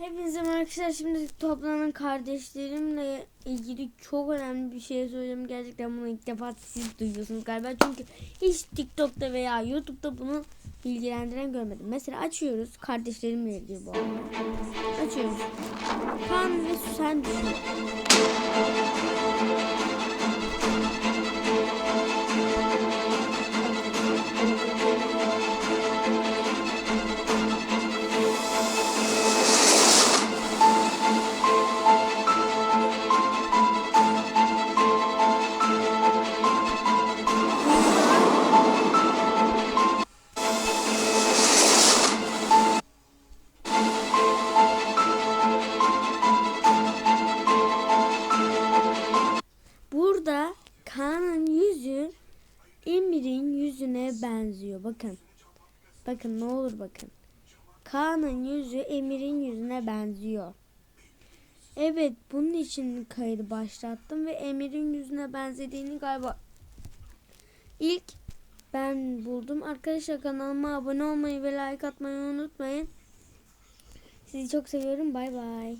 Hepinize arkadaşlar. Şimdi toplanan kardeşlerimle ilgili çok önemli bir şey söyleyeyim. Gerçekten bunu ilk defa siz duyuyorsunuz galiba. Çünkü hiç TikTok'ta veya YouTube'da bunu bilgilendiren görmedim. Mesela açıyoruz. Kardeşlerimle ilgili bu. Açıyoruz. Kaan ve Süsen düşün. Benziyor. Bakın. Bakın ne olur bakın. Kaan'ın yüzü Emir'in yüzüne benziyor. Evet bunun için kaydı başlattım ve Emir'in yüzüne benzediğini galiba ilk ben buldum. Arkadaşlar kanalıma abone olmayı ve like atmayı unutmayın. Sizi çok seviyorum. Bay bay.